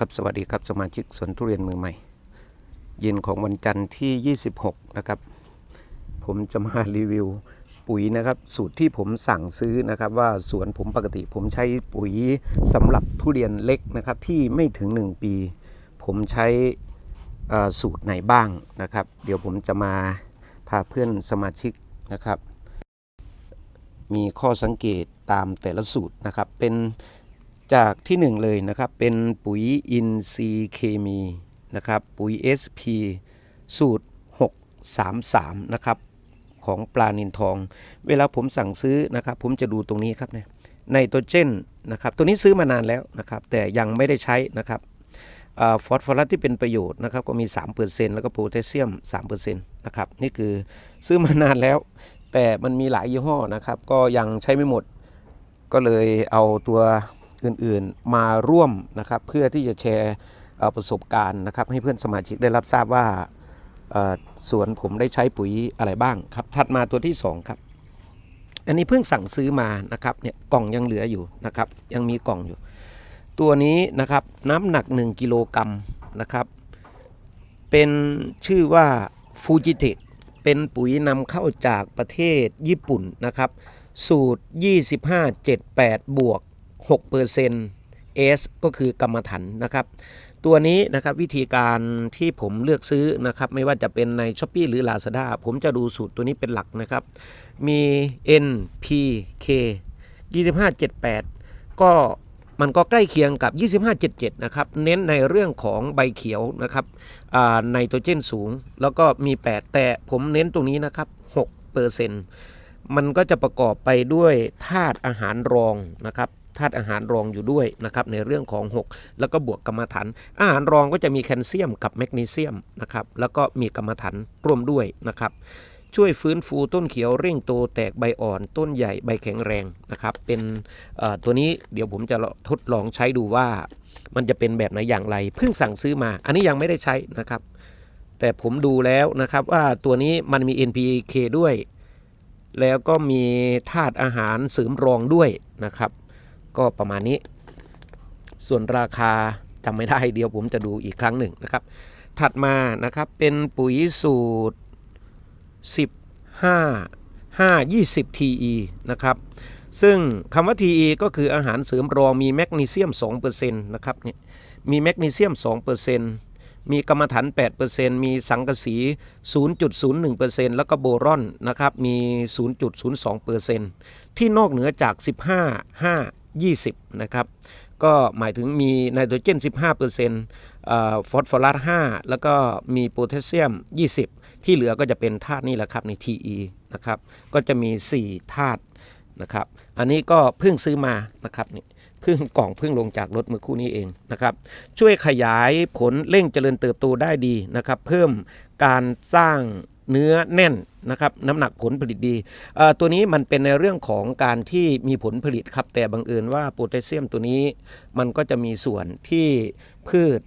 ครับสวัสดีครับสมาชิกสวนทุเรียนมือใหม่ เย็นของวันจันทร์ที่ 26 นะครับ ผมจะมารีวิวปุ๋ยนะครับ สูตรที่ผมสั่งซื้อนะครับ ว่าสวนผมปกติผมใช้ปุ๋ยสำหรับทุเรียนเล็กนะครับ ที่ไม่ถึง 1 ปี ผมใช้สูตรไหนบ้างนะครับ เดี๋ยวผมจะมาพาเพื่อนสมาชิกนะครับ มีข้อสังเกตตามแต่ละสูตรนะครับเป็น จากที่หนึ่งเลยนะครับ เป็นปุ๋ยอินทรีย์เคมีนะครับ ปุ๋ย SP สูตร 633 นะครับ ของปลานินทอง เวลาผมสั่งซื้อนะครับ ผมจะดูตรงนี้ครับเนี่ยไนโตรเจนนะครับ ตัวนี้ซื้อมานานแล้วนะครับ แต่ยังไม่ได้ใช้นะครับอฟอสฟอรัสที่เป็นประโยชน์นะครับก็มี 3%แล้วก็โพแทสเซียม 3%นะครับ นี่คือซื้อมานานแล้ว แต่มันมีหลายยี่ห้อนะครับ ก็ยังใช้ไม่หมด ก็เลยเอาตัว อื่นๆมาร่วมนะครับเพื่อที่จะแชร์ประสบการณ์นะครับให้เพื่อนสมาชิกได้รับทราบว่าเอ่อสวนผมได้ใช้ปุ๋ยอะไรบ้างครับถัดมาตัวที่2ครับอันนี้เพิ่งสั่งซื้อมานะครับเนี่ยกล่องยังเหลืออยู่นะครับยังมีกล่องอยู่ ตัวนี้นะครับน้ำหนัก 1กิโลกรัมนะครับเป็นชื่อว่าฟูจิเทคเป็นปุ๋ยนำเข้าจากประเทศญี่ปุ่นนะครับสูตร 2578 บวก 6เปอร์เซนต์ S ก็คือกรรมฐานนะครับ ตัวนี้นะครับวิธีการที่ผมเลือกซื้อนะครับ ไม่ว่าจะเป็นใน s h อ p e e หรือ Lazada ผมจะดูสูตรตัวนี้เป็นหลักนะครับ มี N P K 2578 ก็มันก็ใกล้เคียงกับ 2577 นะครับ เน้นในเรื่องของใบเขียวนะครับไนโตรเจนสูง แล้วก็มี 8 แต่ผมเน้นตรงนี้นะครับ6เปอร์เซนต์มันก็จะประกอบไปด้วยธาตุอาหารรองนะครับ ธาตุอาหารรองอยู่ด้วยนะครับในเรื่องของ 6 แล้วก็บวกกรรมฐานอาหารรองก็จะมีแคลเซียมกับแมกนีเซียมนะครับแล้วก็มีกรรมฐานร่วมด้วยนะครับช่วยฟื้นฟูต้นเขียวเร่งโตแตกใบอ่อนต้นใหญ่ใบแข็งแรงนะครับเป็นตัวนี้เดี๋ยวผมจะทดลองใช้ดูว่ามันจะเป็นแบบไหนอย่างไรเพิ่งสั่งซื้อมา อันนี้ยังไม่ได้ใช้นะครับ แต่ผมดูแล้วนะครับว่าตัวนี้มันมี NPK ด้วย แล้วก็มีธาตุอาหารเสริมรองด้วยนะครับ ก็ประมาณนี้ ส่วนราคาจำไม่ได้เดียวผมจะดูอีกครั้งหนึ่งนะครับ ถัดมานะครับเป็นปุ๋ยสูตร 15 5 20 TE นะครับซึ่งคำว่า TE ก็คืออาหารเสริมรองมีแมกนีเซียม 2%นะครับเนี่ยมีแมกนีเซียม 2%มีกรรมฐาน 8%มีสังกะสี 0.01%แล้วก็โบรอนนะครับมี 0.02%ที่นอกเหนือจาก 15 5 20 นะครับ ก็หมายถึงมีไนโตรเจน 15%เอ่อฟอสฟอรัส 5 แล้วก็มีโพแทสเซียม 20 ที่เหลือก็จะเป็นธาตุนี่แหละครับใน TE นะครับ ก็จะมี 4 ธาตุนะครับ อันนี้ก็เพิ่งซื้อมานะครับนี่เพิ่งกล่องเพิ่งลงจากรถเมื่อคู่นี้เองนะครับ ช่วยขยายผลเร่งเจริญเติบโตได้ดีนะครับ เพิ่มการสร้าง เนื้อแน่นนะครับน้ำหนักผลผลิตดี ตัวนี้มันเป็นในเรื่องของการที่มีผลผลิตครับ แต่บังเอิญว่าโพแทสเซียมตัวนี้มันก็จะมีส่วนที่พืช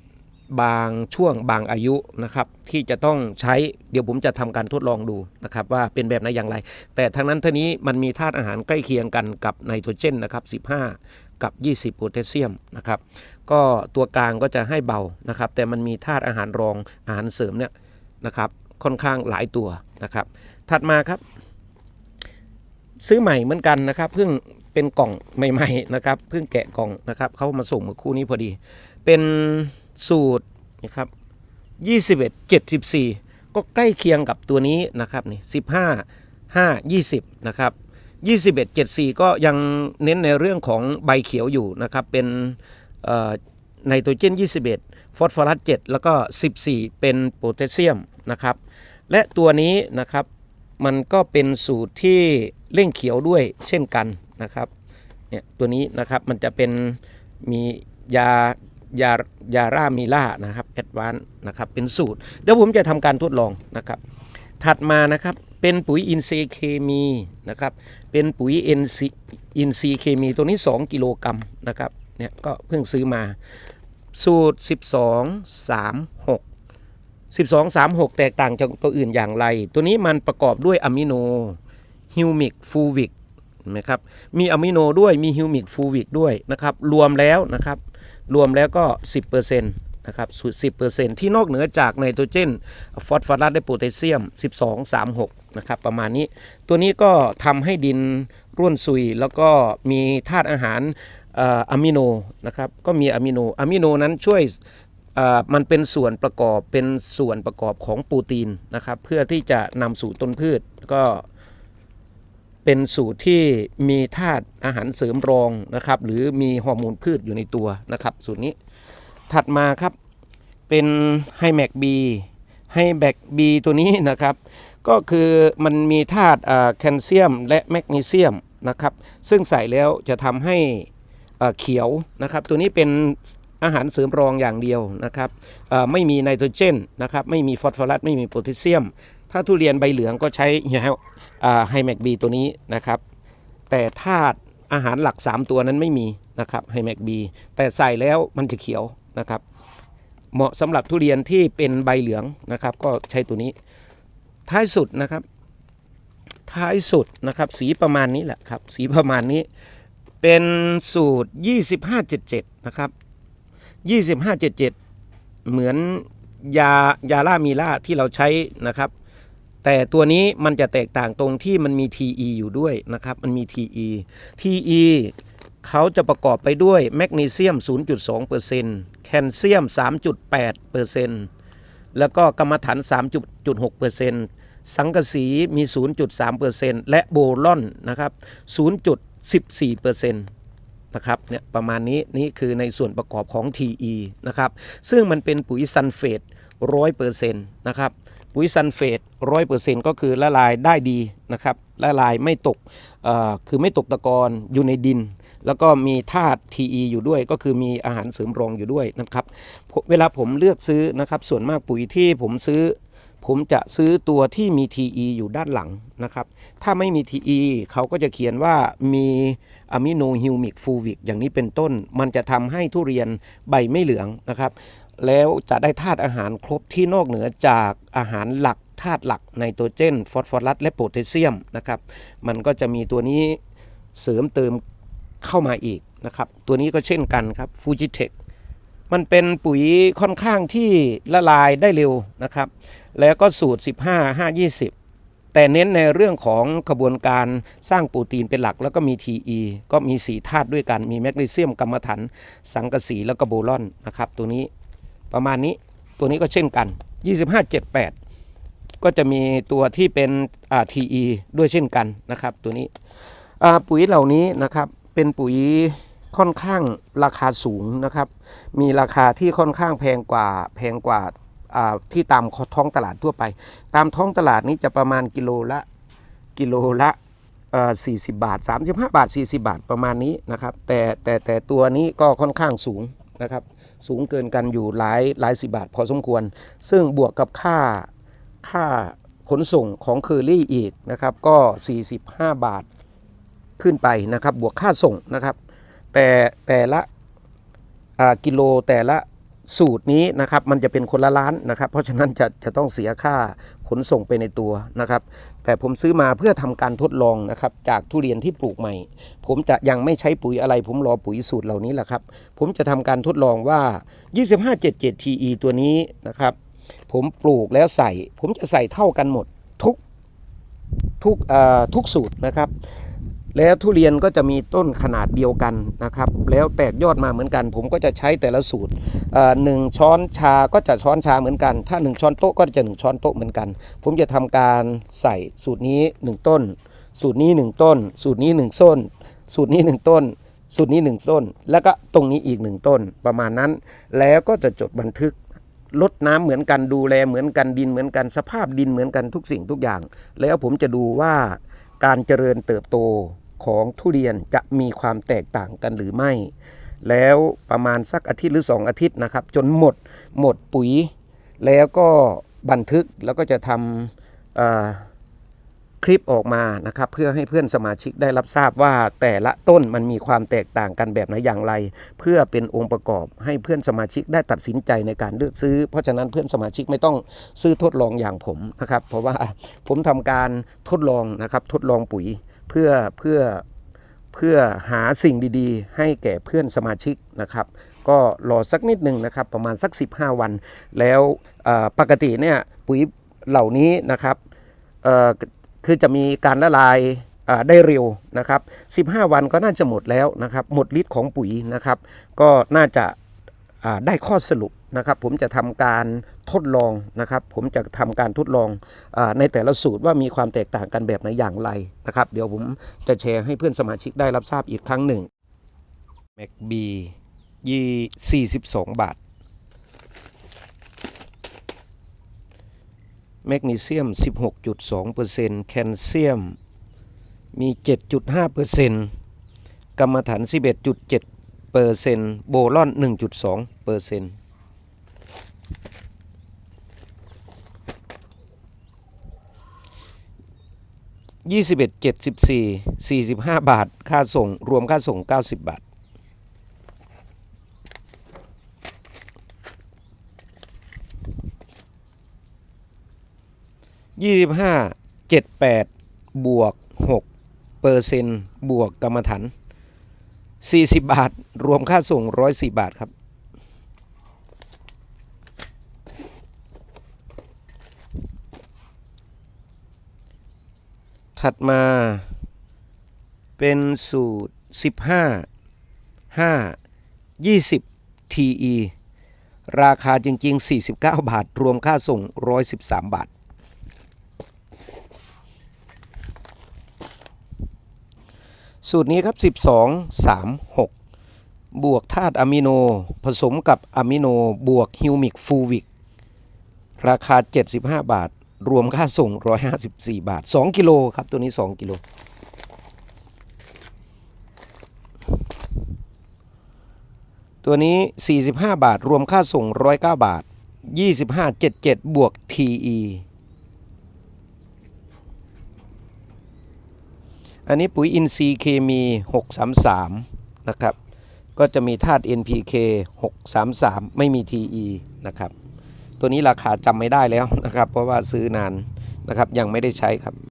บางช่วงบางอายุนะครับที่จะต้องใช้เดี๋ยวผมจะทำการทดลองดูนะครับว่าเป็นแบบไหนอย่างไร แต่ทั้งนั้นทั้งนี้มันมีธาตุอาหารใกล้เคียงกันกับไนโตรเจนนะครับ 15 กับ 20โพแทสเซียมนะครับก็ตัวกลางก็จะให้เบานะครับ แต่มันมีธาตุอาหารรองอาหารเสริมเนี่ยนะครับ ค่อนข้างหลายตัวนะครับ ถัดมาครับ ซื้อใหม่เหมือนกันนะครับเพิ่งเป็นกล่องใหม่ๆนะครับเพิ่งแกะกล่องนะครับเขามาส่งเมื่อคู่นี้พอดี เป็นสูตรนะครับ21 74 ก็ใกล้เคียงกับตัวนี้นะครับนี่15 5 20นะครับ21 74 ก็ยังเน้นในเรื่องของใบเขียวอยู่นะครับเป็น ไนโตรเจน 21 ฟอสฟอรัส 7 แล้วก็ 14 เป็นโพแทสเซียมนะครับ และตัวนี้นะครับมันก็เป็นสูตรที่เร่งเขียวด้วยเช่นกันนะครับเนี่ยตัวนี้นะครับมันจะเป็นมียายายาร่ามีล่านะครับแอดวานนะครับเป็นสูตร เดี๋ยวผมจะทำการทดลองนะครับ ถัดมานะครับเป็นปุ๋ยอินทรีย์เคมีนะครับเป็นปุ๋ยอินทรีย์อินทรีย์เคมีตัวนี้ 2 กิโลกรัมนะครับ เนี่ยก็เพิ่งซื้อมา สูตร 12 3 6 12 3 6 แตกต่างจากตัวอื่นอย่างไร ตัวนี้มันประกอบด้วยอะมิโนฮิวมิกฟูวิกนะครับมีอะมิโนด้วยมีฮิวมิกฟูวิกด้วยนะครับรวมแล้วนะครับรวมแล้วก็ 10%นะครับสูตร10%ที่นอกเหนือจากไนโตรเจน ฟอสฟอรัสและโพแทสเซียม 12 36นะครับประมาณนี้ตัวนี้ก็ทำให้ดินร่วนซุยแล้วก็มีธาตุอาหาร อะมิโนนะครับก็มีอะมิโนอะมิโนนั้นช่วยมันเป็นส่วนประกอบเป็นส่วนประกอบของโปรตีนนะครับ เพื่อที่จะนำสู่ต้นพืชก็เป็นสูตรที่มีธาตุอาหารเสริมรองนะครับ หรือมีฮอร์โมนพืชอยู่ในตัวนะครับ สูตรนี้ถัดมาครับเป็นไฮแมกบีไฮแบกบีตัวนี้นะครับ ก็คือมันมีธาตุแคลเซียมและแมกนีเซียมนะครับ ซึ่งใส่แล้วจะทำให้ เขียวนะครับ ตัวนี้เป็นอาหารเสริมรองอย่างเดียวนะครับไม่มีไนโตรเจนนะครับไม่มีฟอสฟอรัสไม่มีโพแทสเซียม ถ้าทุเรียนใบเหลืองก็ใช้ไฮแมกบีตัวนี้นะครับ แต่ธาตุอาหารหลัก 3 ตัวนั้นไม่มีนะครับไฮแมกบีแต่ใส่แล้วมันจะเขียวนะครับ เหมาะสำหรับทุเรียนที่เป็นใบเหลืองนะครับ ก็ใช้ตัวนี้ ท้ายสุดนะครับ ท้ายสุดนะครับ สีประมาณนี้แหละครับ สีประมาณนี้ เป็นสูตร 2577 นะครับ 2577 เหมือนยายาล่ามีล่าที่เราใช้นะครับ แต่ตัวนี้มันจะแตกต่างตรงที่มันมี TE อยู่ด้วยนะครับ มันมี TE TE เขาจะประกอบไปด้วยแมกนีเซียม 0.2%แคลเซียม 3.8%แล้วก็กรรมฐาน 3.6%สังกะสีมี 0.3%และโบรอนนะครับ 14%นะครับเนี่ยประมาณนี้นี่คือในส่วนประกอบของ TE นะครับซึ่งมันเป็นปุ๋ยซัลเฟต100%นะครับปุ๋ยซัลเฟต100%ก็คือละลายได้ดีนะครับละลายไม่ตกคือไม่ตกตะกอนอยู่ในดิน แล้วก็มีธาตุ TE อยู่ด้วยก็คือมีอาหารเสริมรองอยู่ด้วยนะครับเวลาผมเลือกซื้อนะครับส่วนมากปุ๋ยที่ผมซื้อ ผมจะซื้อตัวที่มี TE อยู่ด้านหลังนะครับ ถ้าไม่มี TE เขาก็จะเขียนว่ามีอะมิโนฮิวมิกฟูวิกอย่างนี้เป็นต้น มันจะทำให้ทุเรียนใบไม่เหลืองนะครับ แล้วจะได้ธาตุอาหารครบที่นอกเหนือจากอาหารหลักธาตุหลักไนโตรเจน ฟอสฟอรัส และโพแทสเซียมนะครับ มันก็จะมีตัวนี้เสริมเติมเข้ามาอีกนะครับ ตัวนี้ก็เช่นกันครับฟูจิเทคมันเป็นปุ๋ยค่อนข้างที่ละลายได้เร็วนะครับ แล้วก็สูตร 15 5 20 แต่เน้นในเรื่องของกระบวนการสร้างโปรตีนเป็นหลัก แล้วก็มี TE ก็มีสีธาตุด้วยกันมีแมกนีเซียมกรรมฐานสังกะสีแล้วก็โบรอนนะครับตัวนี้ประมาณนี้ตัวนี้ก็เช่นกัน 25 78 ก็จะมีตัวที่เป็นอ่า TE ด้วยเช่นกันนะครับตัวนี้ปุ๋ยเหล่านี้นะครับเป็นปุ๋ยค่อนข้างราคาสูงนะครับ มีราคาที่ค่อนข้างแพงกว่าแพงกว่า ที่ตามท้องตลาดทั่วไป ตามท้องตลาดนี้จะประมาณกิโลละกิโลละเอ่อ40บาท 35 บาท 40 บาทประมาณนี้นะครับ แต่แต่แต่ตัวนี้ก็ค่อนข้างสูงนะครับ สูงเกินกันอยู่หลายหลายสิบบาทพอสมควร ซึ่งบวกกับค่าค่าขนส่งของเคอรี่อีกนะครับ ก็ 45 บาทขึ้นไปนะครับ บวกค่าส่งนะครับ แต่แต่ละกิโลแต่ละ สูตรนี้นะครับมันจะเป็นคนละล้านนะครับ เพราะฉะนั้นจะจะต้องเสียค่าขนส่งไปในตัวนะครับ แต่ผมซื้อมาเพื่อทำการทดลองนะครับ จากทุเรียนที่ปลูกใหม่ ผมจะยังไม่ใช้ปุ๋ยอะไร ผมรอปุ๋ยสูตรเหล่านี้แหละครับ ผมจะทำการทดลองว่า 2577 TE ตัวนี้นะครับ ผมปลูกแล้วใส่ ผมจะใส่เท่ากันหมดทุกทุกอ่อทุกสูตรนะครับ แล้วทุเรียนก็จะมีต้นขนาดเดียวกันนะครับ แล้วแตกยอดมาเหมือนกัน ผมก็จะใช้แต่ละสูตรหนึ่งช้อนชาก็จะช้อนชาเหมือนกัน ถ้าหนึ่งช้อนโต๊ะก็จะหนึ่งช้อนโต๊ะเหมือนกัน ผมจะทำการใส่สูตรนี้หนึ่งต้น สูตรนี้หนึ่งต้น สูตรนี้หนึ่งต้น สูตรนี้หนึ่งต้นสูตรนี้หนึ่งต้น แล้วก็ตรงนี้อีกหนึ่งต้นประมาณนั้น แล้วก็จะจดบันทึกลดน้ำเหมือนกันดูแลเหมือนกันดินเหมือนกันสภาพดินเหมือนกันทุกสิ่งทุกอย่าง แล้วผมจะดูว่าการเจริญเติบโต ของทุเรียนจะมีความแตกต่างกันหรือไม่ แล้วประมาณสักอาทิตย์หรือ 2 อาทิตย์นะครับ จนหมดหมดปุ๋ย แล้วก็บันทึกแล้วก็จะทำคลิปออกมานะครับ เพื่อให้เพื่อนสมาชิกได้รับทราบว่าแต่ละต้นมันมีความแตกต่างกันแบบไหนอย่างไร เพื่อเป็นองค์ประกอบให้เพื่อนสมาชิกได้ตัดสินใจในการเลือกซื้อ เพราะฉะนั้นเพื่อนสมาชิกไม่ต้องซื้อทดลองอย่างผมนะครับ เพราะว่าผมทำการทดลองนะครับทดลองปุ๋ย เพื่อเพื่อเพื่อหาสิ่งดีๆ ให้แก่เพื่อนสมาชิกนะครับ ก็รอสักนิดหนึ่งนะครับประมาณสัก 15 วัน แล้วปกติเนี่ยปุ๋ยเหล่านี้นะครับคือจะมีการละลายได้เร็วนะครับ 15 วันก็น่าจะหมดแล้วนะครับ หมดฤทธิ์ของปุ๋ยนะครับ ก็น่าจะาได้ข้อสรุป นะครับผมจะทำการทดลองนะครับ ผมจะทำการทดลองอในแต่ละสูตรว่ามีความแตกต่างกันแบบไหนอย่างไรนะครับ เดี๋ยวผมจะแชร์ให้เพื่อนสมาชิกได้รับทราบอีกครั้งหนึ่ง m a c b ยี่42บาทแมกนีเซียม 16.2%แคลเซียมมี 7.5%กรรมฐาน 11.7เปอร์เซ็นต์โบลอน 1.2 เปอร์เซ็นต์ยี่สิบเอ็ดเจ็ดสิบสี่สี่สิบห้าบาท ค่าส่ง รวมค่าส่งเก้าสิบบาท ยี่สิบห้าเจ็ดแปดบวกหกเปอร์เซ็นต์บวกกรรมฐาน40บาท รวมค่าส่ง104บาทครับ ถัดมาเป็นสูตร 15 5 20 TE ราคาจริง ๆ 49 บาท รวมค่าส่ง 113 บาท สูตรนี้ครับ 12 3 6 บวกธาตุอะมิโน ผสมกับอะมิโน บวกฮิวมิกฟูวิก ราคา 75 บาท รวมค่าส่ง 154 บาท 2 กิโลครับ ตัวนี้ 2 กิโล ตัวนี้ 45 บาท รวมค่าส่ง 109 บาท 25 77 บวก TE อันนี้ปุ๋ยอินทรีย์เคมี 633 นะครับ ก็จะมีธาตุ NPK 633 ไม่มี TE นะครับ ตัวนี้ราคาจำไม่ได้แล้วนะครับ เพราะว่าซื้อนานนะครับยังไม่ได้ใช้ครับ